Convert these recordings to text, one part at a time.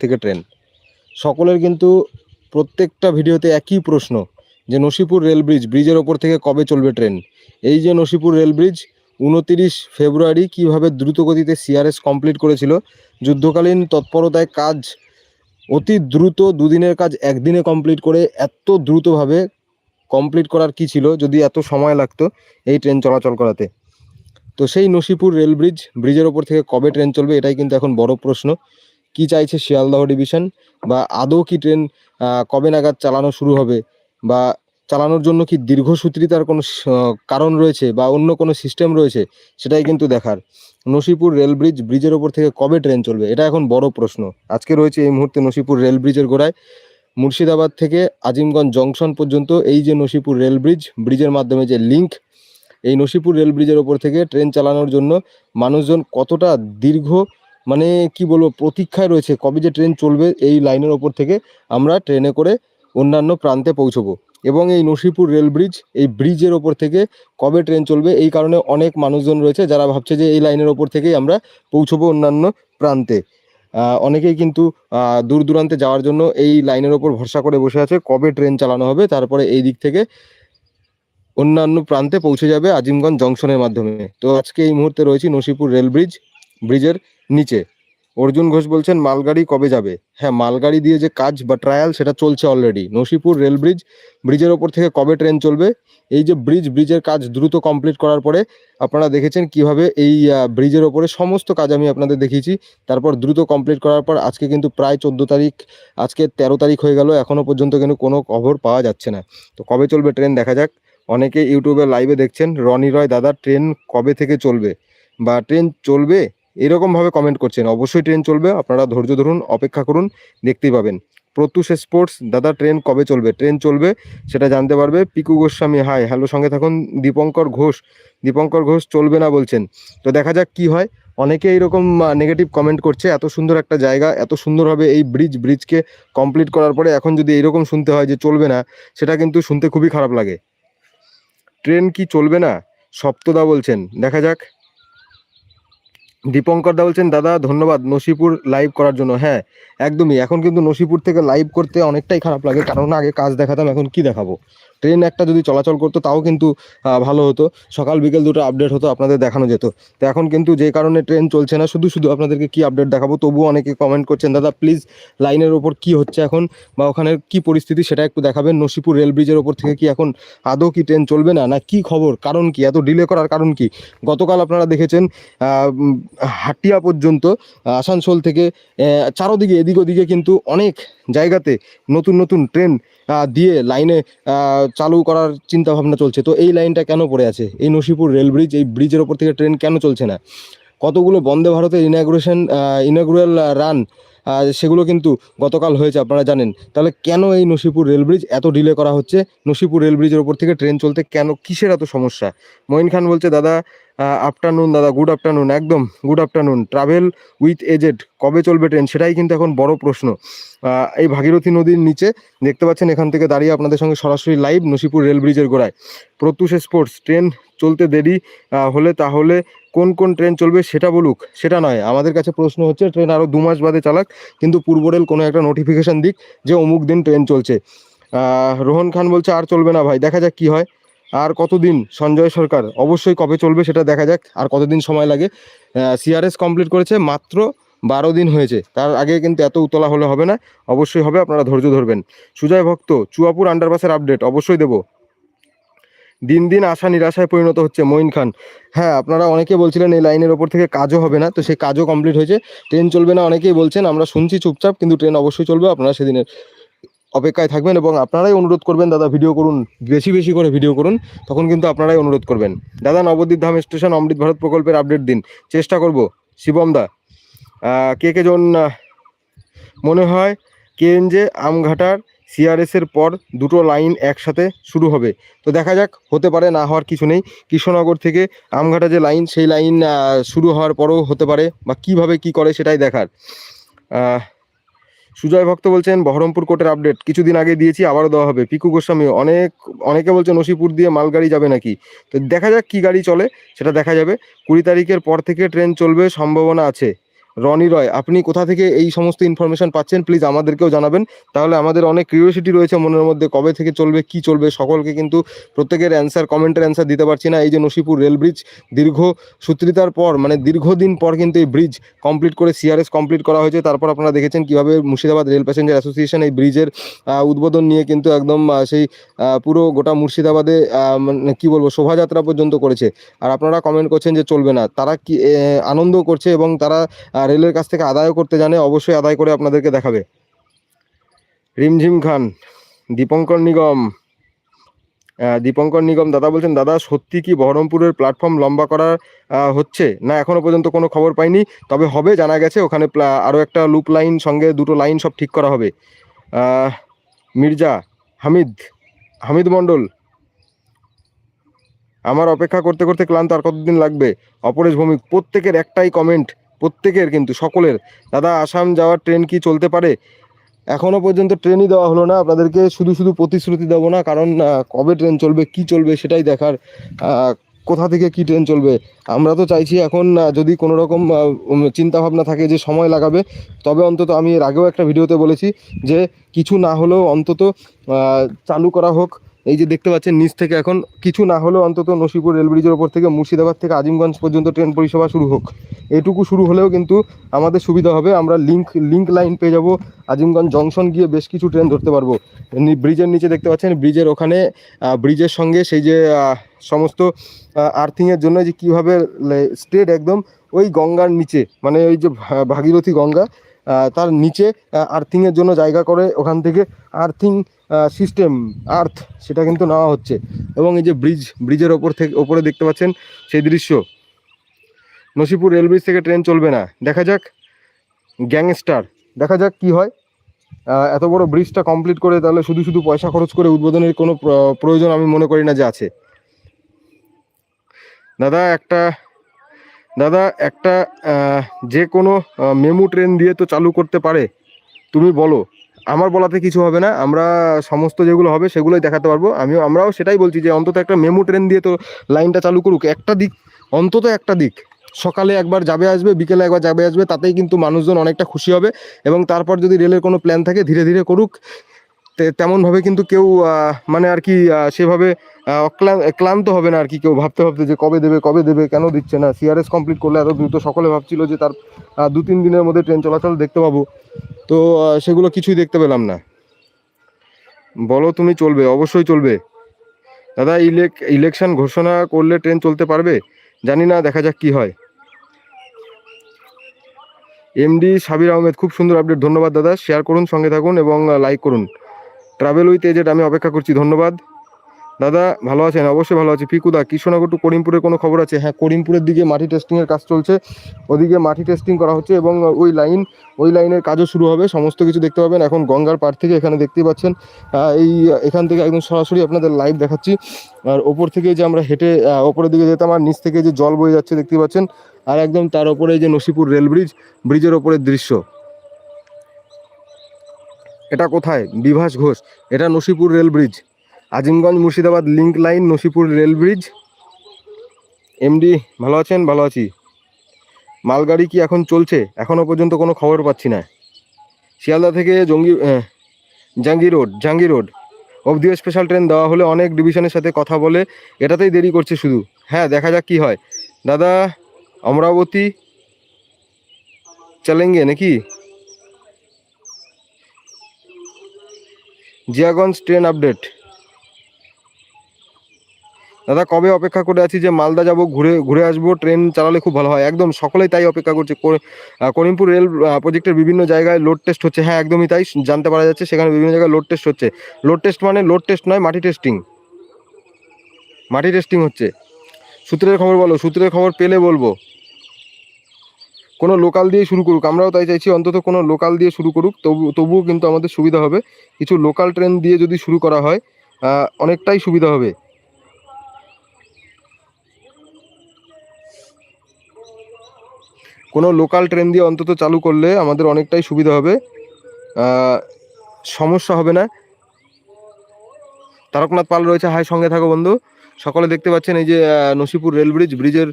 থেকে ট্রেন। সকলের কিন্তু প্রত্যেকটা ভিডিওতে একই প্রশ্ন যে নসিপুর রেল ব্রিজ, ব্রিজের ওপর থেকে কবে চলবে ট্রেন? এই যে নসিপুর রেল ব্রিজ, উনতিরিশ ফেব্রুয়ারি কীভাবে দ্রুতগতিতে সিআরএস কমপ্লিট করেছিল? যুদ্ধকালীন তৎপরতায় কাজ, অতি দ্রুত দুদিনের কাজ একদিনে কমপ্লিট করে এত দ্রুতভাবে কমপ্লিট করার কি ছিল? যদি এত সময় লাগতো এই ট্রেন চলাচল করাতে। তো সেই নসিপুর রেল ব্রিজ, ব্রিজের ওপর থেকে কবে ট্রেন চলবে এটাই কিন্তু এখন বড় প্রশ্ন। কি চাইছে শিয়ালদহ ডিভিশন? বা আদৌ কি ট্রেন কবে নাগাদ চালানো শুরু হবে? বা চালানোর জন্য কি দীর্ঘসূত্রিতার কোনো কারণ রয়েছে বা অন্য কোনো সিস্টেম রয়েছে? সেটাই কিন্তু দেখার। নসিপুর রেল ব্রিজ, ব্রিজের ওপর থেকে কবে ট্রেন চলবে? এটা এখন বড় প্রশ্ন। আজকে রয়েছে এই মুহূর্তে নসিপুর রেল ব্রিজের গোড়ায়। মুর্শিদাবাদ থেকে আজিমগঞ্জ জংশন পর্যন্ত এই যে নসিপুর রেল ব্রিজ, ব্রিজের মাধ্যমে যে লিংক এই নসিপুর রেল ব্রিজের ওপর থেকে ট্রেন চালানোর জন্য মানুষজন কতটা দীর্ঘ মানে কি বলব, প্রতীক্ষায় রয়েছে কবে যে ট্রেন চলবে এই লাইনের ওপর থেকে আমরা ট্রেনে করে অন্যান্য প্রান্তে পৌঁছবো। এবং এই নসিপুর রেল ব্রিজ, এই ব্রিজের ওপর থেকে কবে ট্রেন চলবে এই কারণে অনেক মানুষজন রয়েছে যারা ভাবছে যে এই লাইনের ওপর থেকেই আমরা পৌঁছবো অন্যান্য প্রান্তে। অনেকেই কিন্তু দূর দূরান্তে যাওয়ার জন্য এই লাইনের ওপর ভরসা করে বসে আছে কবে ট্রেন চালানো হবে, তারপরে এই দিক থেকে অন্যান্য প্রান্তে পৌঁছে যাবে আজিমগঞ্জ জংশনের মাধ্যমে। তো আজকে এই মুহূর্তে রয়েছি নসিপুর রেল ব্রিজ ব্রিজের নিচে। অর্জুন ঘোষ বলছেন, মালগাড়ি কবে যাবে? হ্যাঁ মালগাড়ি দিয়ে যে কাজ বা ট্রায়াল সেটা চলছে অলরেডি নসিপুর রেল ব্রিজ, ব্রিজের ওপর থেকে কবে ট্রেন চলবে? এই যে ব্রিজ, ব্রিজের কাজ দ্রুত কমপ্লিট করার পরে আপনারা দেখেছেন কীভাবে এই ব্রিজের ওপরে সমস্ত কাজ আমি আপনাদের দেখিয়েছি। তারপর দ্রুত কমপ্লিট করার পর আজকে কিন্তু প্রায় চোদ্দ তারিখ, আজকে তেরো তারিখ হয়ে গেল এখনও পর্যন্ত কিন্তু কোনো খবর পাওয়া যাচ্ছে না। তো কবে চলবে ট্রেন দেখা যাক। অনেকে ইউটিউবে লাইভে দেখছেন, রনি রয় দাদা ট্রেন কবে থেকে চলবে? বা ট্রেন চলবে এরকমভাবে কমেন্ট করছেন। অবশ্যই ট্রেন চলবে, আপনারা ধৈর্য ধরুন, অপেক্ষা করুন, দেখতেই পাবেন। প্রত্যুষ স্পোর্টস দাদা ট্রেন কবে চলবে? ট্রেন চলবে, সেটা জানতে পারবে। পিকু গোস্বামী হাই হ্যালো সঙ্গে থাকুন, দীপঙ্কর ঘোষ। দীপঙ্কর ঘোষ চলবে না বলছেন। তো দেখা যাক কি হয়। অনেকে এইরকম নেগেটিভ কমেন্ট করছে, এত সুন্দর একটা জায়গা, এত সুন্দরভাবে এই ব্রিজ ব্রিজকে কমপ্লিট করার পরে এখন যদি এইরকম শুনতে হয় যে চলবে না, সেটা কিন্তু শুনতে খুবই খারাপ লাগে। ট্রেন কি চলবে না? সপ্তদা বলছেন। দেখা যাক। দীপঙ্কর দা বলছেন, দাদা, ধন্যবাদ। নসিপুর লাইভ করার জন্য। হ্যাঁ একদমই। এখন কিন্তু নসিপুর থেকে লাইভ করতে অনেকটাই খারাপ লাগে। কারণ আগে কাজ দেখাতাম, এখন কি দেখাবো? ট্রেন একটা যদি চলাচল করতো, তাও কিন্তু ভালো হতো। সকাল বিকেল দুটো আপডেট হতো, আপনাদের দেখানো যেত। তো এখন কিন্তু যে কারণে ট্রেন চলছে না, শুধু শুধু আপনাদেরকে কি আপডেট দেখাবো, তবুও অনেকে কমেন্ট করছেন, দাদা প্লিজ লাইনের ওপর কি হচ্ছে এখন? বা ওখানে কি পরিস্থিতি, সেটা একটু দেখাবেন। নসিপুর রেল ব্রিজের ওপর থেকে কি এখন আদৌ কি ট্রেন চলবে না? না, কি খবর? কারণ কি? এত ডিলে করার কারণ কি? গতকাল আপনারা দেখেছেন হাটিয়া পর্যন্ত আসানসোল থেকে চারোদিকে, এদিক ওদিকে কিন্তু অনেক জায়গাতে নতুন নতুন ট্রেন দিয়ে লাইনে চালু করার চিন্তা ভাবনা চলছে। তো এই লাইনটা কেন পড়ে আছে? এই নসিপুর রেল ব্রিজ এই ব্রিজের ওপর থেকে ট্রেন কেন চলছে না? কতগুলো বন্দে ভারতের ইনাগ্রেশন ইনাগুরাল রান সেগুলো কিন্তু গতকাল হয়েছে, আপনারা জানেন। তাহলে কেন এই নসিপুর রেল ব্রিজ এত ডিলে করা হচ্ছে? নসিপুর রেল ব্রিজের ওপর থেকে ট্রেন চলতে কেন? কিসের এত সমস্যা? মঈন খান বলছে, দাদা আফটারনুন দাদা গুড আফটারনুন একদম good afternoon travel with A Z কবে চলবে ট্রেন সেটাই কিন্তু এখন বড় প্রশ্ন। এই ভাগীরথী নদীর নিচে দেখতে পাচ্ছেন এখান থেকে দাঁড়িয়ে আপনাদের সঙ্গে সরাসরি লাইভ নসিপুর রেল ব্রিজের গোড়ায়। প্রত্যুষ স্পোর্টস ট্রেন চলতে দেরি হলে তাহলে কোন কোন ট্রেন চলবে সেটা বলুক, সেটা নয়। আমাদের কাছে প্রশ্ন হচ্ছে ট্রেন আরও দু মাস বাদে চালাক, কিন্তু পূর্ব রেল কোনো একটা নোটিফিকেশন দিক যে অমুক দিন ট্রেন চলছে। রোহন খান বলছে, আর চলবে না ভাই, দেখা যাক কি হয়। আর কতদিন সঞ্জয় সরকার অবশ্যই কবে চলবে সেটা দেখা যাক, আর কতদিন সময় লাগে। সিআরএস কমপ্লিট করেছে মাত্র বারো দিন হয়েছে, তার আগে কিন্তু এত উতলা হলে হবে না, অবশ্যই হবে, আপনারা ধৈর্য ধরবেন। সুজয় ভক্ত, চুয়াপুর আন্ডারপাসের আপডেট অবশ্যই দেবো। দিন দিন আশা নিরাশায় পরিণত হচ্ছে মঈন খান। হ্যাঁ আপনারা অনেকে বলছিলেন এই লাইনের ওপর থেকে কাজও হবে না, তো সেই কাজও কমপ্লিট হয়েছে। ট্রেন চলবে না, অনেকেই বলছেন, আমরা শুনছি চুপচাপ, কিন্তু ট্রেন অবশ্যই চলবে, আপনারা সেদিনের অপেক্ষায় থাকবেন এবং আপনারাই অনুরোধ করবেন, দাদা ভিডিও করুন, বেশি বেশি করে ভিডিও করুন, তখন কিন্তু আপনারাই অনুরোধ করবেন। দাদা, নবদ্বীপ ধাম স্টেশন, অমৃত ভারত প্রকল্পের আপডেট দিন। চেষ্টা করব, শিবম দা। কে কে জন মনে হয় কেএনজে আমঘাটার সিআরএস এর পর দুটো লাইন একসাথে শুরু হবে। তো দেখা যাক, হতে পারে, না হওয়ার কিছু নেই। কৃষ্ণনগর থেকে আমঘাটা যে লাইন, সেই লাইন শুরু হওয়ার পরও হতে পারে, বা কীভাবে কি করে সেটাই দেখার। সুজয় ভক্ত বলছেন, বহরমপুর কোর্টের আপডেট কিছুদিন আগে দিয়েছি, আবারও দেওয়া হবে। পিকু গোস্বামী, অনেক, অনেকে বলছে নসিপুর দিয়ে মালগাড়ি যাবে নাকি? তো দেখা যাক কি গাড়ি চলে, সেটা দেখা যাবে। কুড়ি তারিখের পর থেকে ট্রেন চলবে, সম্ভাবনা আছে। রনি রয়, আপনি কোথা থেকে এই সমস্ত ইনফরমেশন পাচ্ছেন? প্লিজ আমাদেরকেও জানাবেন। তাহলে আমাদের অনেক কিউরিয়াসিটি রয়েছে মনের মধ্যে, কবে থেকে চলবে, কি চলবে, সকলকে কিন্তু প্রত্যেকের অ্যান্সার কমেন্টের অ্যান্সার দিতে পারছি না। এই যে নসিপুর রেল ব্রিজ দীর্ঘ সূত্রিতার পর মানে দীর্ঘদিন পর কিন্তু এই ব্রিজ কমপ্লিট করে সিআরএস কমপ্লিট করা হয়েছে। তারপর আপনারা দেখেছেন কীভাবে মুর্শিদাবাদ রেল প্যাসেঞ্জার অ্যাসোসিয়েশন এই ব্রিজের উদ্বোধন নিয়ে কিন্তু একদম সেই পুরো গোটা মুর্শিদাবাদে মানে কী বলব, শোভাযাত্রা পর্যন্ত করেছে। আর আপনারা কমেন্ট করছেন যে চলবে না। তারা কি আনন্দ করছে এবং তারা রেলের কাছ থেকে আদায় করতে জানে, অবশ্যই আদায় করে আপনাদেরকে দেখাবে। রিমঝিম খান, দীপঙ্কর নিগম। দীপঙ্কর নিগম, দাদা বলছেন, দাদা, সত্যি কি বহরমপুরের প্ল্যাটফর্ম লম্বা করা হচ্ছে? না, এখনও পর্যন্ত কোনো খবর পাইনি, তবে হবে, জানা গেছে, ওখানে প্লা- আরও একটা লুপ লাইন, সঙ্গে দুটো লাইন সব ঠিক করা হবে। মির্জা, হামিদ হামিদ মণ্ডল, আমার অপেক্ষা করতে করতে ক্লান্ত আর কতদিন লাগবে? অপরেশ ভৌমিক, প্রত্যেকের একটাই কমেন্ট প্রত্যেকের কিন্তু, সকলের। দাদা, আসাম যাওয়ার ট্রেন কি চলতে পারে? এখনও পর্যন্ত ট্রেনই দেওয়া হলো না। আপনাদেরকে শুধু শুধু প্রতিশ্রুতি দেবো না, কারণ কবে ট্রেন চলবে, কি চলবে সেটাই দেখার কোথা থেকে কি ট্রেন চলবে। আমরা তো চাইছি এখন যদি কোনো রকম চিন্তা ভাবনা থাকে যে সময় লাগাবে, তবে অন্তত আমি এর আগেও একটা ভিডিওতে বলেছি যে কিছু না হলেও অন্তত চালু করা হোক এই যে দেখতে পাচ্ছেন, নিচ থেকে এখন কিছু না হলেও অন্তত নসিপুর রেল ব্রিজের ওপর থেকে মুর্শিদাবাদ থেকে আজিমগঞ্জ পর্যন্ত ট্রেন পরিষেবা শুরু হোক। এটুকু শুরু হলেও কিন্তু আমাদের সুবিধা হবে। আমরা লিঙ্ক লিঙ্ক লাইন পেয়ে যাব। আজিমগঞ্জ জংশন গিয়ে বেশ কিছু ট্রেন ধরতে পারব। ব্রিজের নিচে দেখতে পাচ্ছেন ব্রিজের ওখানে ব্রিজের সঙ্গে সেই যে সমস্ত আর্থিংয়ের জন্য যে কীভাবে স্ট্রেট একদম ওই গঙ্গার নিচে মানে ওই যে ভাগীরথী গঙ্গা তার নিচে আর্থিংয়ের জন্য জায়গা করে ওখান থেকে আর্থিং সিস্টেম আর্থ সেটা কিন্তু নেওয়া হচ্ছে। এবং এই যে ব্রিজ ব্রিজের ওপর থেকে, ওপরে দেখতে পাচ্ছেন সেই দৃশ্য। নসিপুর রেলব্রিজ থেকে ট্রেন চলবে না। দেখা যাক গ্যাংস্টার দেখা যাক কি হয়। এত বড় ব্রিজটা কমপ্লিট করে তাহলে শুধু শুধু পয়সা খরচ করে উদ্বোধনের কোনো প্র- প্রয়োজন আমি মনে করি না যে আছে। দাদা, একটা দাদা, একটা যে কোনো মেমু ট্রেন দিয়ে তো চালু করতে পারে। তুমি বলো, আমার বলাতে কিছু হবে না। আমরা সমস্ত যেগুলো হবে সেগুলোই দেখাতে পারব। আমিও, আমরাও সেটাই বলছি যে অন্তত একটা মেমু ট্রেন দিয়ে তো লাইনটা চালু করুক। একটা দিক, অন্তত একটা দিক। সকালে একবার যাবে আসবে, বিকেলে একবার যাবে আসবে, তাতেই কিন্তু মানুষজন অনেকটা খুশি হবে। এবং তারপর যদি রেলের কোনো প্ল্যান থাকে, ধীরে ধীরে করুক। তেমনভাবে কিন্তু কেউ মানে আর কি সেভাবে ক্লান্ত হবে না আর কি, কেউ ভাবতে ভাবতে যে কবে দেবে কবে দেবে, কেন দিচ্ছে না। সিআরএস কমপ্লিট করলে এত দ্রুত সকলে ভাবছিল যে তার দু তিন দিনের মধ্যে ট্রেন চলাচল দেখতে পাবো। তো সেগুলো কিছুই দেখতে পেলাম না। বলো তুমি চলবে, অবশ্যই চলবে। দাদা, ইলেক, ইলেকশন ঘোষণা করলে ট্রেন চলতে পারবে? জানি না, দেখা যাক কি হয়। এমডি সাবির আহমেদ, খুব সুন্দর আপডেট ধন্যবাদ দাদা। শেয়ার করুন, সঙ্গে থাকুন এবং লাইক করুন। ট্রাভেল উইথ এজেন্ট আমি অপেক্ষা করছি, ধন্যবাদ। দাদা, ভালো আছেন? অবশ্যই ভালো আছি। পিকুদা, কৃষ্ণনগর টু করিমপুরের কোনো খবর আছে? হ্যাঁ করিমপুরের দিকে মাটি টেস্টিংয়ের কাজ চলছে। ওদিকে মাটি টেস্টিং করা হচ্ছে এবং ওই লাইন ওই লাইনের কাজও শুরু হবে। সমস্ত কিছু দেখতে পাবেন। এখন গঙ্গার পাড় থেকে এখানে দেখতেই পাচ্ছেন এই, এখান থেকে একদম সরাসরি আপনাদের লাইভ দেখাচ্ছি। আর ওপর থেকে যে আমরা হেঁটে ওপরের দিকে যেতাম আর নিচ থেকে যে জল বয়ে যাচ্ছে দেখতে পাচ্ছেন। আর একদম তার ওপরে যে নসিপুর রেল ব্রিজ ব্রিজের ওপরের দৃশ্য। এটা কোথায়? বিভাস ঘোষ। এটা Nasipur rail bridge. Azimganj Murshidabad link line, Nasipur rail bridge. MD, ভালো আছেন? ভালো আছি। মালগাড়ি কি এখন চলছে? এখনও পর্যন্ত কোনো খবর পাচ্ছি না। শিয়ালদা থেকে জঙ্গি জাঙ্গি রোড জাঙ্গি রোড। অবধিও স্পেশাল ট্রেন দেওয়া হলে অনেক ডিভিশনের সাথে কথা বলে এটাতেই দেরি করছে শুধু। হ্যাঁ দেখা যাক কি হয়। দাদা, অমরাবতী, চলেঙ্গে নাকি? Jiaganj train update. দাদা, কবে অপেক্ষা করে আছি যে মালদা যাব, ঘুরে ঘুরে আসব? ট্রেন চালালে খুব ভালো হয়। একদম সকলেই তাই অপেক্ষা করছে। করিমপুর রেল প্রজেক্টের বিভিন্ন জায়গায় লোড টেস্ট হচ্ছে। হ্যাঁ একদমই তাই। জানতে পারা যাচ্ছে, সেখানে বিভিন্ন জায়গায় লোড টেস্ট হচ্ছে। লোড টেস্ট মানে লোড টেস্ট নয়, মাটি টেস্টিং। মাটি টেস্টিং হচ্ছে। সূত্রের খবর বলো, সূত্রের খবর পেলে বলব। কোনো লোকাল দিয়ে শুরু করুক, আমরাও তাই চাইছি অন্তত কোনো লোকাল দিয়ে শুরু করুক, তবু, তবুও কিন্তু আমাদের সুবিধা হবে। কিছু লোকাল ট্রেন দিয়ে যদি শুরু করা হয় অনেকটাই সুবিধা হবে। কোনো লোকাল ট্রেন দিয়ে অন্তত চালু করলে আমাদের অনেকটাই সুবিধা হবে। সমস্যা হবে না। তারকনাথ পাল রয়েছে, হাই, সঙ্গে থাকো বন্ধু। সকলে দেখতে পাচ্ছেন এই যে নসিপুর রেল ব্রিজ, ব্রিজের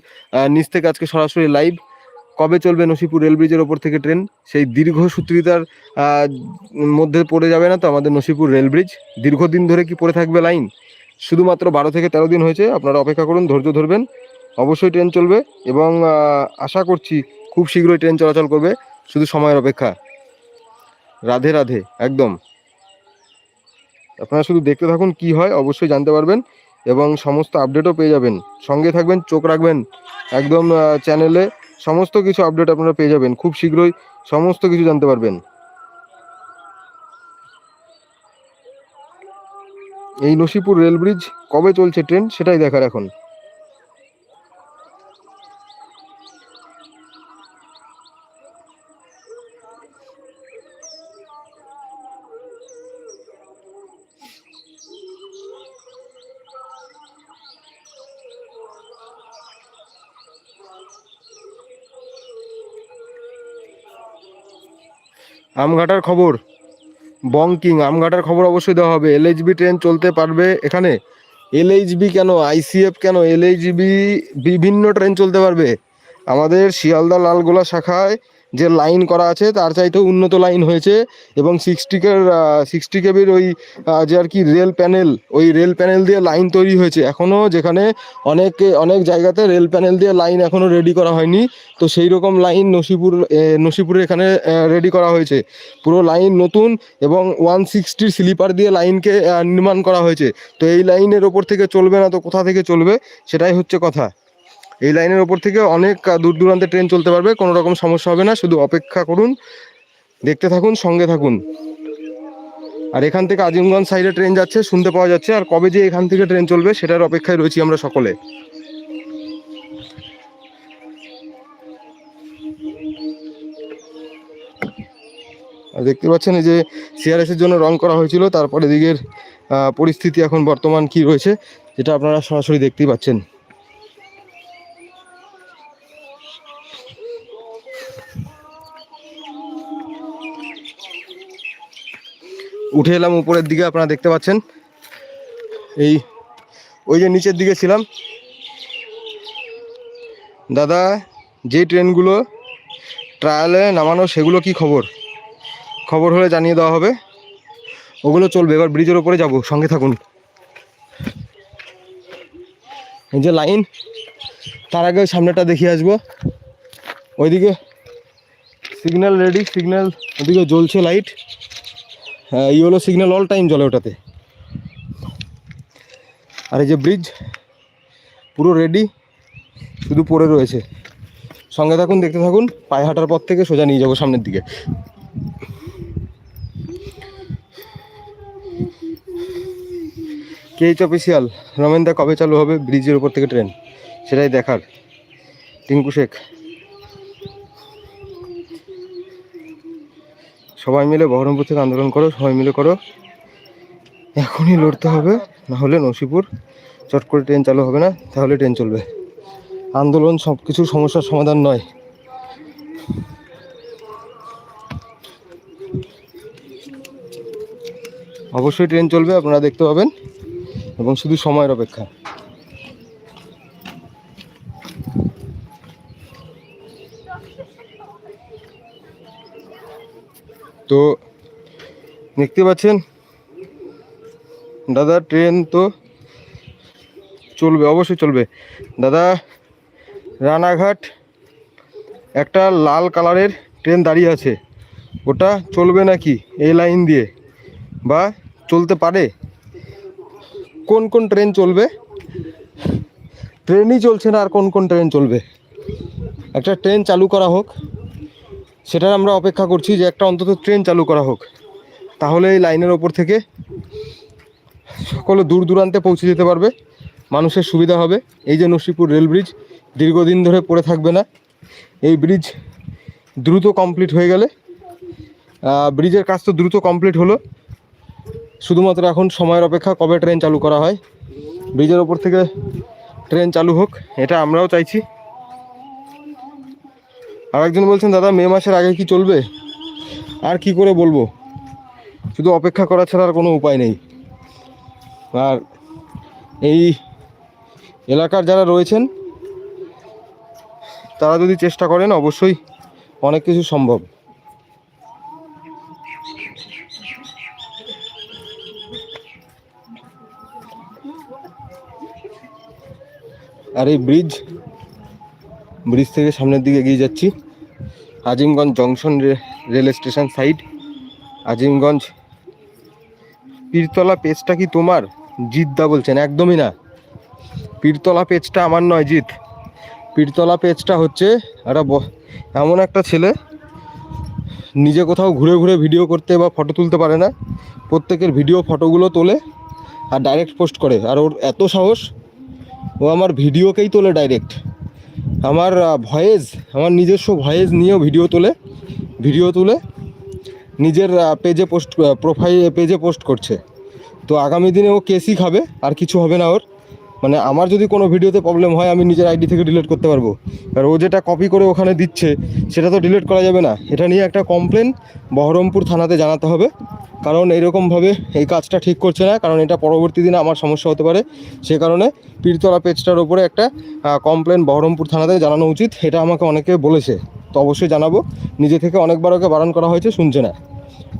নিচ থেকে আজকে সরাসরি লাইভ। কবে চলবে নসিপুর রেল ব্রিজের ওপর থেকে ট্রেন? সেই দীর্ঘ সূত্রিতার মধ্যে পড়ে যাবে না তো আমাদের নসিপুর রেল ব্রিজ? দীর্ঘদিন ধরে কি পড়ে থাকবে লাইন? শুধুমাত্র বারো থেকে তেরো দিন হয়েছে, আপনারা অপেক্ষা করুন, ধৈর্য ধরবেন। অবশ্যই ট্রেন চলবে এবং আশা করছি খুব শীঘ্রই ট্রেন চলাচল করবে, শুধু সময়ের অপেক্ষা। রাধে রাধে, একদম। আপনারা শুধু দেখতে থাকুন কি হয়, অবশ্যই জানতে পারবেন এবং সমস্ত আপডেটও পেয়ে যাবেন। সঙ্গে থাকবেন, চোখ রাখবেন, একদম চ্যানেলে সমস্ত কিছু আপডেট আপনারা পেয়ে যাবেন। খুব শীঘ্রই সমস্ত কিছু জানতে পারবেন। এই নসিপুর রেল ব্রিজ কবে চলছে ট্রেন সেটাই দেখার এখন। আমঘাটার খবর? বঙ্কিং, আমঘাটার খবর অবশ্যই দেওয়া হবে। এলএইচবি ট্রেন চলতে পারবে এখানে? এলএইচবি কেন? আইসিএফ কেন? এলএইচবি বিভিন্ন ট্রেন চলতে পারবে? আমাদের শিয়ালদা লালগোলা শাখায় যে লাইন করা আছে, তার চাইতেও উন্নত লাইন হয়েছে এবং সিক্সটিকের সিক্সটি কেবির ওই যে আর কি রেল প্যানেল ওই রেল প্যানেল দিয়ে লাইন তৈরি হয়েছে। এখনও যেখানে অনেক অনেক জায়গাতে রেল প্যানেল দিয়ে লাইন এখনও রেডি করা হয়নি। তো সেই রকম লাইন নসিপুর নসিপুরে এখানে রেডি করা হয়েছে। পুরো লাইন নতুন এবং ওয়ান সিক্সটির স্লিপার দিয়ে লাইনকে নির্মাণ করা হয়েছে। তো এই লাইনের ওপর থেকে চলবে না, তো কোথা থেকে চলবে? সেটাই হচ্ছে কথা। এই লাইনের ওপর থেকে অনেক দূর দূরান্তে ট্রেন চলতে পারবে, কোনো রকম সমস্যা হবে না, শুধু অপেক্ষা করুন, দেখতে থাকুন, সঙ্গে থাকুন। আর এখান থেকে আজিমগঞ্জ সাইডে ট্রেন যাচ্ছে, শুনতে পাওয়া যাচ্ছে, আর কবে যে এখান থেকে ট্রেন চলবে সেটার অপেক্ষায় রয়েছি আমরা সকলে। আর দেখতে পাচ্ছেন এই যে সিআরএস এর জন্য রং করা হয়েছিল, তারপরে দিকের পরিস্থিতি এখন বর্তমান কি রয়েছে, যেটা আপনারা সরাসরি দেখতেই পাচ্ছেন। উঠে এলাম উপরের দিকে, আপনারা দেখতে পাচ্ছেন। এই, ওই যে নিচের দিকে ছিলাম। দাদা, যে ট্রেনগুলো ট্রায়ালে নামানো, সেগুলো কি খবর? খবর হলে জানিয়ে দেওয়া হবে। ওগুলো চলবে, এবার ব্রিজের ওপরে যাব, সঙ্গে থাকুন। এই যে লাইন তার আগে সামনেটা দেখিয়ে আসব। ওইদিকে সিগন্যাল রেডি সিগন্যাল ওদিকে জ্বলছে লাইট হলো সিগন্যাল অল টাইম জ্বলে ওটাতে। আর এই যে ব্রিজ পুরো রেডি শুধু পড়ে রয়েছে। সঙ্গে থাকুন, দেখতে থাকুন, পায়ে হাঁটার পর থেকে সোজা নিয়ে যাব সামনের দিকে। কেএইচ অফিসিয়াল রমেনদা কবে চালু হবে ব্রিজের উপর থেকে ট্রেন সেটাই দেখার। টিঙ্কু শেখ। সবাই মিলে বহরমপুর থেকে আন্দোলন করো, সবাই মিলে করো। এখনই লড়তে হবে, না হলে নসিপুর চট করে ট্রেন চালু হবে না, তাহলে ট্রেন চলবে। আন্দোলন সব কিছু সমস্যার সমাধান নয়। অবশ্যই ট্রেন চলবে, আপনারা দেখতে পাবেন। এবং শুধু সময়ের অপেক্ষা। তো দেখতে পাচ্ছেন? দাদা, ট্রেন তো চলবে, অবশ্যই চলবে। দাদা, রানাঘাট একটা লাল কালারের ট্রেন দাঁড়িয়ে আছে। ওটা চলবে নাকি এই লাইন দিয়ে? বা চলতে পারে? কোন কোন ট্রেন চলবে? ট্রেনই চলছে না আর কোন কোন ট্রেন চলবে? একটা ট্রেন চালু করা হোক। সেটার আমরা অপেক্ষা করছি যে একটা অন্তত ট্রেন চালু করা হোক। তাহলে এই লাইনের ওপর থেকে সকলে দূর দূরান্তে পৌঁছে যেতে পারবে। মানুষের সুবিধা হবে। এই যে নসিপুর রেল ব্রিজ, দীর্ঘদিন ধরে পড়ে থাকবে না। এই ব্রিজ দ্রুত কমপ্লিট হয়ে গেলে ব্রিজের কাজ তো দ্রুত কমপ্লিট হলো। শুধুমাত্র এখন সময়ের অপেক্ষা কবে ট্রেন চালু করা হয়। ব্রিজের ওপর থেকে ট্রেন চালু হোক, এটা আমরাও চাইছি। আর একজন বলছেন, দাদা, মে মাসের আগে কি চলবে? আর কি করে বলব? শুধু অপেক্ষা করা ছাড়া আর কোনো উপায় নেই। আর এই এলাকার যারা রয়েছেন, তারা যদি চেষ্টা করেন, অবশ্যই অনেক কিছু সম্ভব। আর এই ব্রিজ ব্রিজ থেকে সামনের দিকে এগিয়ে যাচ্ছি। Azimganj junction rail station side. Azimganj Pirtala পেজটা কি তোমার? জিদ্দা বলছেন, একদমই না। পীরতলা পেজটা আমার নয় জিত পীরতলা পেজটা হচ্ছে একটা এমন একটা ছেলে, নিজে কোথাও ঘুরে ঘুরে ভিডিও করতে বা ফটো তুলতে পারে না। প্রত্যেকের ভিডিও, ফটোগুলো তোলে আর ডাইরেক্ট পোস্ট করে। আর ওর এত সাহস, ও আমার ভিডিওকেই তোলে ডাইরেক্ট আমার ভয়েস, আমার নিজস্ব ভয়েস নিয়েও ভিডিও তোলে, ভিডিও তুলে, নিজের পেজে পোস্ট প্রোফাইল পেজে পোস্ট করছে। তো আগামী দিনে ও কেসি খাবে, আর কিছু হবে না ওর। মানে আমার যদি কোনো ভিডিওতে প্রবলেম হয়, আমি নিজের আইডি থেকে ডিলিট করতে পারব। আর ও যেটা কপি করে ওখানে দিচ্ছে, সেটা তো ডিলিট করা যাবে না। এটা নিয়ে একটা কমপ্লেন বহরমপুর থানাতে জানাতে হবে। কারণ এরকমভাবে এই কাজটা ঠিক করছে না, কারণ এটা পরবর্তী দিনে আমার সমস্যা হতে পারে। সে কারণে পীরতলা পেজটার ওপরে একটা কমপ্লেন বহরমপুর থানাতে জানানো উচিত। এটা আমাকে অনেকে বলেছে। তো অবশ্যই জানাব। নিজে থেকে অনেকবার ওকে বারণ করা হয়েছে, শুনছে না।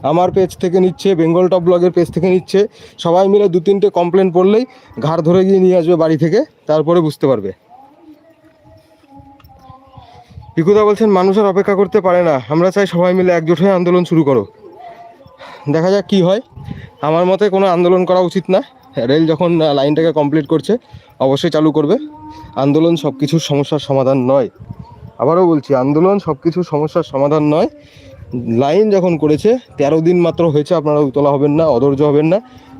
আমার পেজ থেকে নিচ্ছে বেঙ্গল টপ ব্লগের পেজ থেকে নিচ্ছে। সবাই মিলে দু তিনটে কমপ্লেন পড়লেই ঘাড় ধরে গিয়ে নিয়ে আসবে বাড়ি থেকে, তারপরে বুঝতে পারবে। পিকুদা বলছেন, মানুষ আর অপেক্ষা করতে পারে না। আমরা চাই সবাই মিলে একজোট হয়ে আন্দোলন শুরু করো। দেখা যাক কি হয়। আমার মতে কোনো আন্দোলন করা উচিত না। রেল যখন লাইনটাকে কমপ্লিট করছে, অবশ্যই চালু করবে। আন্দোলন সব কিছুর সমস্যার সমাধান নয়। আবারও বলছি, আন্দোলন সব কিছুর সমস্যার সমাধান নয়। লাইন যখন করেছে, তেরো দিন মাত্র হয়েছে, আপনারা উতলা হবেন না, অধৈর্য হবেন না।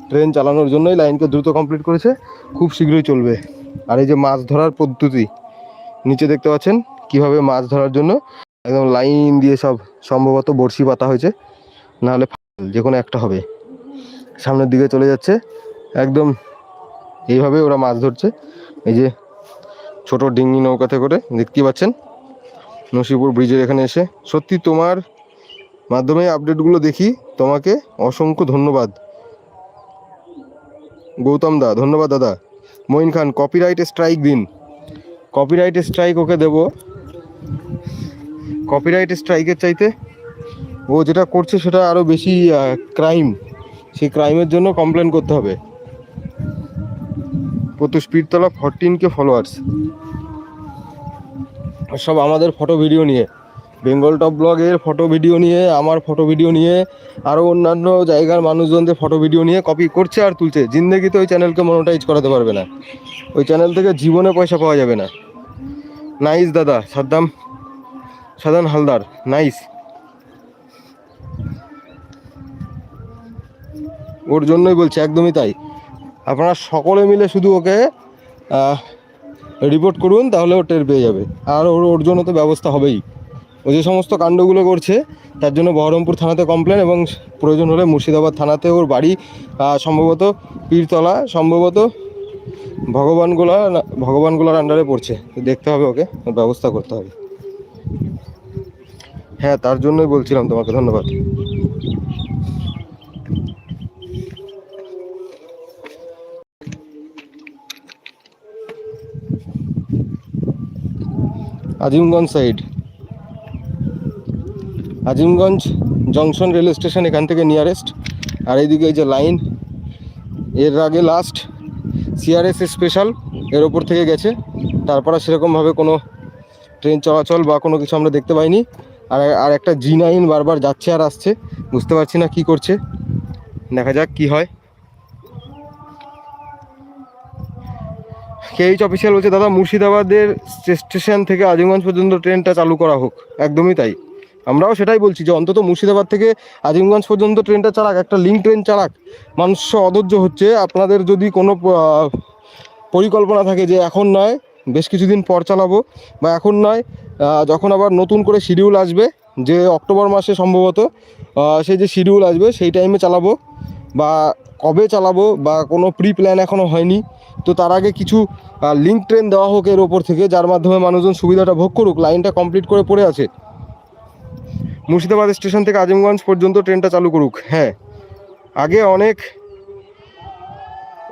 ট্রেন চালানোর জন্যই লাইনকে দ্রুত কমপ্লিট করেছে, খুব শীঘ্রই চলবে। আর এই যে মাছ ধরার পদ্ধতি, নিচে দেখতে পাচ্ছেন কীভাবে মাছ ধরার জন্য, একদম লাইন দিয়ে সব, সম্ভবত বড়শি পাতা হয়েছে, নাহলে ফাল যে কোনো একটা হবে। সামনের দিকে চলে যাচ্ছে, একদম এইভাবে ওরা মাছ ধরছে। এই যে ছোট ডিঙ্গি নৌকাতে করে, দেখতেই পাচ্ছেন, নসিপুর ব্রিজের এখানে এসে। সত্যি তোমার মাধ্যমে আপডেটগুলো দেখি। তোমাকে অসংখ্য ধন্যবাদ। গৌতম দা, ধন্যবাদ দাদা। মঈন খান কপিরাইট স্ট্রাইক দিন। কপিরাইট স্ট্রাইক ওকে দেব। কপিরাইট স্ট্রাইকের চাইতে ও যেটা করছে সেটা আরও বেশি ক্রাইম সেই ক্রাইমের জন্য কমপ্লেন করতে হবে। Pratyush Pirtala fourteen K followers সব আমাদের ফটো ভিডিও নিয়ে। বেঙ্গল টপ ব্লগের ফটো ভিডিও নিয়ে, আমার ফটো ভিডিও নিয়ে আরও অন্যান্য জায়গার মানুষজনদের ফটো ভিডিও নিয়ে কপি করছে আর তুলছে। জিন্দেগিতে ওই চ্যানেলকে মনোটাইজ করাতে পারবে না। ওই চ্যানেল থেকে জীবনে পয়সা পাওয়া যাবে না। নাইস দাদা, সাদ্দাম, সাদান হালদার, নাইস। ওর জন্যই বলছি, একদমই তাই। আপনারা সকলে মিলে শুধু ওকে রিপোর্ট করুন, তাহলে ও টের পেয়ে যাবে। আর ওর ওর জন্য তো ব্যবস্থা হবেই। ও যে সমস্ত কাণ্ডগুলো করছে, তার জন্য বহরমপুর থানাতে কমপ্লেন এবং প্রয়োজন হলে মুর্শিদাবাদ থানাতে ওর বাড়ি সম্ভবত পীরতলা, সম্ভবত ভগবানগোলা ভগবানগোলার আন্ডারে পড়ছে। দেখতে হবে ওকে ব্যবস্থা করতে হবে। হ্যাঁ তার জন্যই বলছিলাম তোমাকে, ধন্যবাদ। Azimganj side Azimganj junction rail station এখান থেকে নিয়ারেস্ট। আর এইদিকে এই যে লাইন, এর আগে লাস্ট সিআরএস স্পেশাল এর ওপর থেকে গেছে। তারপরে সেরকমভাবে কোনো ট্রেন চলাচল বা কোনো কিছু আমরা দেখতে পাইনি। আর আর একটা জি নাইন বারবার যাচ্ছে আর আসছে, বুঝতে পারছি না কি করছে। দেখা যাক কি হয়। কেএইচ অফিসিয়াল বলছে, দাদা, মুর্শিদাবাদের স্টেশন থেকে আজিমগঞ্জ পর্যন্ত ট্রেনটা চালু করা হোক। একদমই তাই। আমরাও সেটাই বলছি যে অন্তত মুর্শিদাবাদ থেকে আজিমগঞ্জ পর্যন্ত ট্রেনটা চালাক, একটা লিঙ্ক ট্রেন চালাক। মানুষ অধৈর্য হচ্ছে। আপনাদের যদি কোনো পরিকল্পনা থাকে যে এখন নয়, বেশ কিছুদিন পর চালাবো, বা এখন নয় যখন আবার নতুন করে শিডিউল আসবে, যে অক্টোবর মাসে সম্ভবত সেই যে শিডিউল আসবে, সেই টাইমে চালাবো, বা কবে চালাবো, বা কোনো প্রি প্ল্যান এখনও হয়নি, তো তার আগে কিছু লিঙ্ক ট্রেন দেওয়া হোক এর ওপর থেকে, যার মাধ্যমে মানুষজন সুবিধাটা ভোগ করুক লাইনটা কমপ্লিট করে পড়ে আছে। মুর্শিদাবাদ স্টেশন থেকে আজিমগঞ্জ পর্যন্ত ট্রেনটা চালু করুক হ্যাঁ। আগে অনেক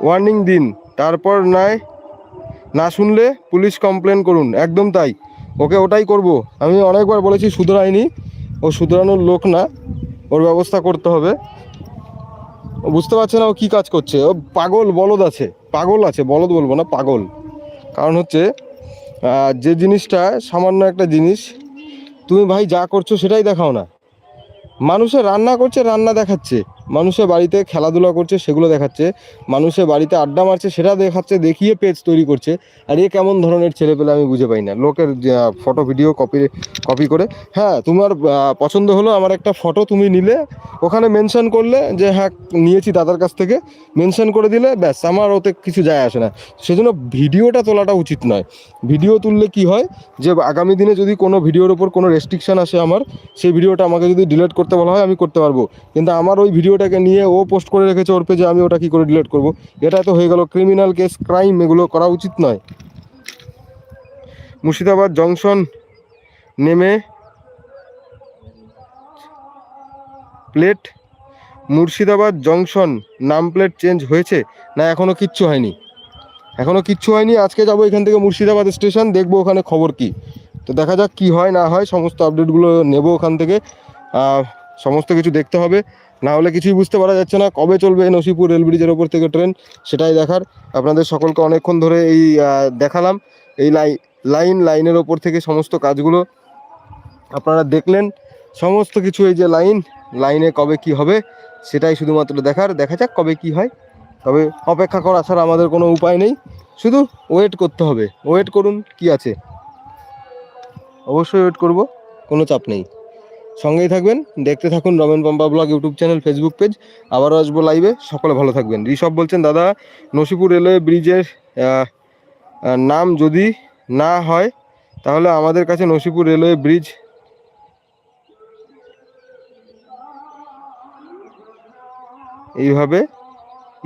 ওয়ার্নিং দিন, তারপর নয়, না শুনলে পুলিশ কমপ্লেন করুন, একদম তাই। ওকে ওটাই করব। আমি অনেকবার বলেছি শুধরাইনি ও শুধরানোর লোক না, ওর ব্যবস্থা করতে হবে। ও বুঝতে পারছে না ও কী কাজ করছে। ও পাগল, বলদ আছে, পাগল আছে, বলদ বলব না, পাগল। কারণ হচ্ছে যে জিনিসটা সামান্য একটা জিনিস তুমি ভাই যা করছ সেটাই দেখাও না। মানুষের রান্না করছে, রান্না দেখাচ্ছে। মানুষের বাড়িতে খেলাধুলা করছে, সেগুলো দেখাচ্ছে। মানুষের বাড়িতে আড্ডা মারছে, সেটা দেখাচ্ছে, দেখিয়ে পেজ তৈরি করছে। আর এ কেমন ধরনের ছেলে পেলে আমি বুঝে পাই না। লোকের ফটো ভিডিও কপি কপি করে। হ্যাঁ তোমার পছন্দ হলো আমার একটা ফটো তুমি নিলে, ওখানে মেনশন করলে যে হ্যাঁ নিয়েছি দাদার কাছ থেকে। মেনশন করে দিলে, ব্যাস, আমার ওতে কিছু যায় আসে না। সেজন্য ভিডিওটা তোলাটা উচিত নয়। ভিডিও তুললে কি হয়? যে, আগামী দিনে যদি কোনো ভিডিওর ওপর কোনো রেস্ট্রিকশন আসে আমার, সেই ভিডিওটা আমাকে যদি ডিলিট করতে বলা হয়, আমি করতে পারব। কিন্তু আমার ওই ভিডিওটাকে নিয়ে ও পোস্ট করে রেখেছে ওর পেজে আমি ওটা কি করে ডিলিট করব। এটা তো হয়ে গেল ক্রিমিনাল কেস ক্রাইম এগুলো করা উচিত নয়। মুর্শিদাবাদ জংশন নেমে প্লেট মুর্শিদাবাদ জংশন নাম প্লেট চেঞ্জ হয়েছে না এখনও কিচ্ছু হয়নি? এখনও কিচ্ছু হয়নি, আজকে যাব এখান থেকে মুর্শিদাবাদ স্টেশন দেখব ওখানে খবর কি। তো দেখা যাক কি হয়, না হয়, সমস্ত আপডেটগুলো নেব ওখান থেকে। সমস্ত কিছু দেখতে হবে। না হলে কিছুই বুঝতে পারা যাচ্ছে না কবে চলবে নসিপুর রেল ব্রিজের ওপর থেকে ট্রেন, সেটাই দেখার। আপনাদের সকলকে অনেকক্ষণ ধরে এই দেখালাম। এই লাই, লাইন, লাইনের ওপর থেকে সমস্ত কাজগুলো আপনারা দেখলেন। সমস্ত কিছু এই যে লাইন, লাইনে কবে কি হবে, সেটাই শুধুমাত্র দেখার। দেখা যাক কবে কি হয়। তবে অপেক্ষা করা ছাড়া আমাদের কোনো উপায় নেই। শুধু ওয়েট করতে হবে। ওয়েট করুন, কি আছে? অবশ্যই ওয়েট করব, কোনো চাপ নেই। সঙ্গেই থাকবেন। দেখতে থাকুন Ramen Pampa blog, YouTube channel Facebook page আবারও আসব লাইভে সকলে ভালো থাকবেন। ঋষভ বলছেন, দাদা, নসিপুর রেলওয়ে ব্রিজের নাম যদি না হয়, তাহলে আমাদের কাছে নসিপুর রেলওয়ে ব্রিজ এইভাবে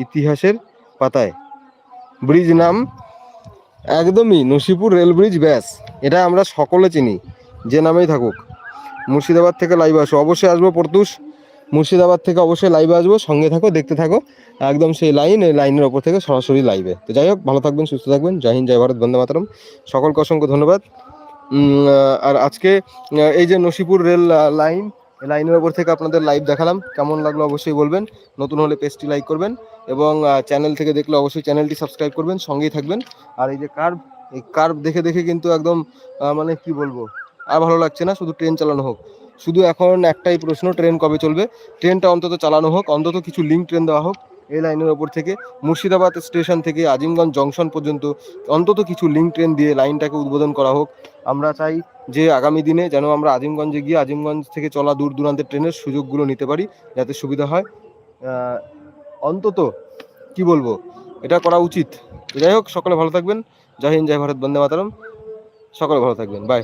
ইতিহাসের পাতায়। ব্রিজ নাম একদমই নসিপুর রেল ব্রিজ ব্যাস। এটা আমরা সকলে চিনি, যে নামেই থাকুক। মুর্শিদাবাদ থেকে লাইভ আসো অবশ্যই আসব পরতুষ মুর্শিদাবাদ থেকে অবশ্যই লাইভে আসব। সঙ্গে থাকো, দেখতে থাকো। একদম সেই লাইন এই লাইনের ওপর থেকে সরাসরি লাইভে তো যাই হোক, ভালো থাকবেন, সুস্থ থাকবেন। জয় হিন্দ, জয় ভারত, বন্দে মাতরম। সকলকে অসংখ্য ধন্যবাদ। আর আজকে এই যে নসিপুর রেল লাইন লাইনের ওপর থেকে আপনাদের লাইভ দেখালাম। কেমন লাগল অবশ্যই বলবেন। নতুন হলে পেজটি লাইক করবেন এবং চ্যানেল থেকে দেখলে অবশ্যই চ্যানেলটি সাবস্ক্রাইব করবেন, সঙ্গেই থাকবেন। আর এই যে কার্ভ এই কার্ভ দেখে দেখে কিন্তু একদম মানে কি বলব? আর ভালো লাগছে না, শুধু ট্রেন চালানো হোক। শুধু এখন একটাই প্রশ্ন, ট্রেন কবে চলবে? ট্রেনটা অন্তত চালানো হোক, অন্তত কিছু লিঙ্ক ট্রেন দেওয়া হোক, এই লাইনের ওপর থেকে। মুর্শিদাবাদ স্টেশন থেকে আজিমগঞ্জ জংশন পর্যন্ত অন্তত কিছু লিঙ্ক ট্রেন দিয়ে লাইনটাকে উদ্বোধন করা হোক। আমরা চাই যে আগামী দিনে যেন আমরা আজিমগঞ্জে গিয়ে আজিমগঞ্জ থেকে চলা দূর দূরান্তের ট্রেনের সুযোগগুলো নিতে পারি, যাতে সুবিধা হয়। অন্তত কি বলব, এটা করা উচিত। যাই হোক, সকলে ভালো থাকবেন। জয় হিন্দ, জয় ভারত, বন্দে মাতারম। সকলে ভালো থাকবেন। Bye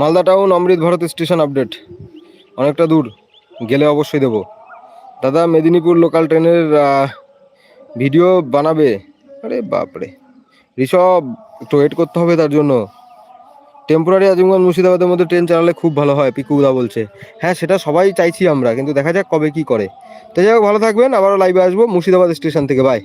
Malda town, Amrit Bharat station update. অনেকটা দূর, গেলে অবশ্যই দেবো। দাদা, মেদিনীপুর লোকাল ট্রেনের ভিডিও বানাবে? আরে বাপরে। ঋষভ, একটু ওয়েট করতে হবে তার জন্য। টেম্পোরারি আজিমগঞ্জ মুর্শিদাবাদের মধ্যে ট্রেন চালালে খুব ভালো হয় পিকুদা বলছে। হ্যাঁ সেটা সবাই চাইছি আমরা, কিন্তু দেখা যাক কবে কি করে। তো যাই হোক, ভালো থাকবেন, আবারও লাইভে আসব মুর্শিদাবাদ স্টেশন থেকে বাই